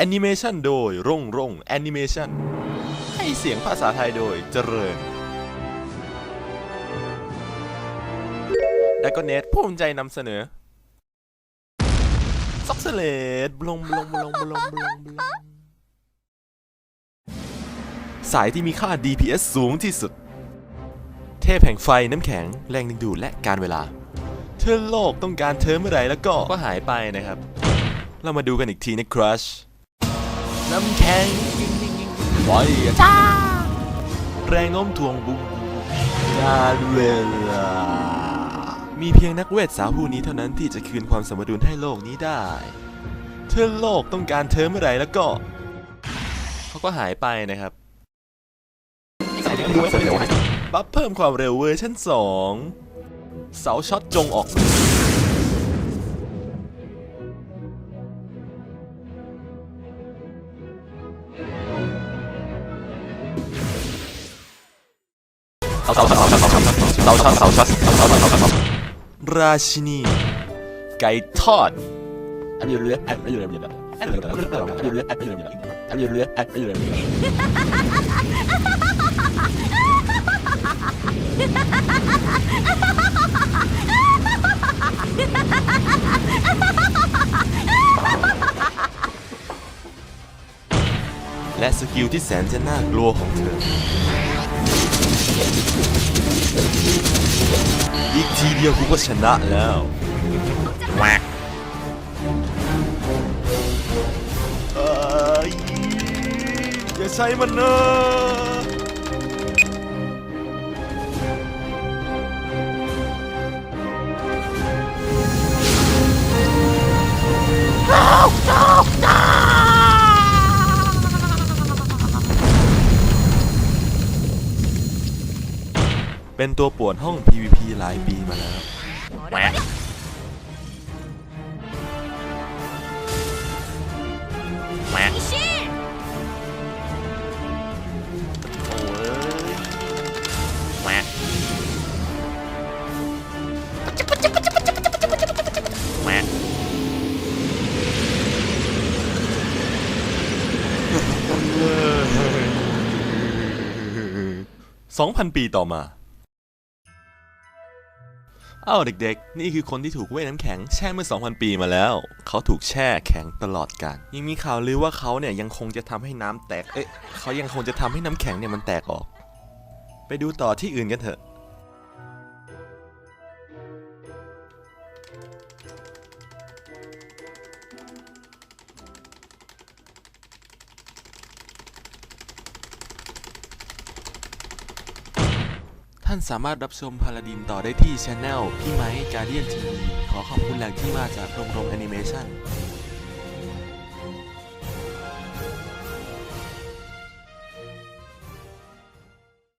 แอนิเมชันโดยร่งร่งแอนิเมชันให้เสียงภาษาไทยโดยเจริญดักกอนเนตภูมิใจนำเสนอซ็อกเซเลตบลงบลงบลงบลงบลงบลงสายที่มีค่า DPS สูงที่สุด เทพแห่งไฟน้ำแข็งแรงดึงดูดและการเวลา เธอโลกต้องการเธอเมื่อไหร่แล้วก็ก็หายไปนะครับ เรามาดูกันอีกทีนะครัช น้ำแข็งไฟจ้าแรงโน้มถ่วงบุมการเวลา มีเพียงนักเวทสาวผู้นี้เท่านั้นที่จะคืนความสมดุลให้โลกนี้ได้เธอโลกต้องการเธอเมื่อไหร่แล้วก็ เขาก็หายไปนะครับบัฟเพิ่มความเร็วเวอร์ชัน2 เสาช็อตจงออก เสาช็อตเสาช็อตเสาเสาช็อตเสาช็อตเสาช็อตเสาช็อตราชินี ไก่ทอดและสกิลที่แสนจะน่ากลัวของเธออี กทีเดียวกูก็ชนะแล้วแหวกเอ้ยอย่าใช้มันเนอ เป็นตัวป่วนห้อง PVP หลายปีมาแล้วแหวกแหวกโอ้ยแหวกแหวกสองพันปีต่อมา เอ้าเด็กๆ นี่คือคนที่ถูกเว้น้ำแข็งแช่เมื่อ 2,000 ปีมาแล้ว เขาถูกแช่แข็งตลอดกาลยังมีข่าวลือว่าเขาเนี่ยยังคงจะทำให้น้ำแตก เอ๊ะเขายังคงจะทำให้น้ำแข็งเนี่ยมันแตกออก ไปดูต่อที่อื่นกันเถอะ ท่านสามารถรับชมพาลาดินต่อได้ที่ช anel พี่ไม้การเดียนทีวีขอขอบคุณแหล่งที่มาจากโรงรมแอนิเมชั่น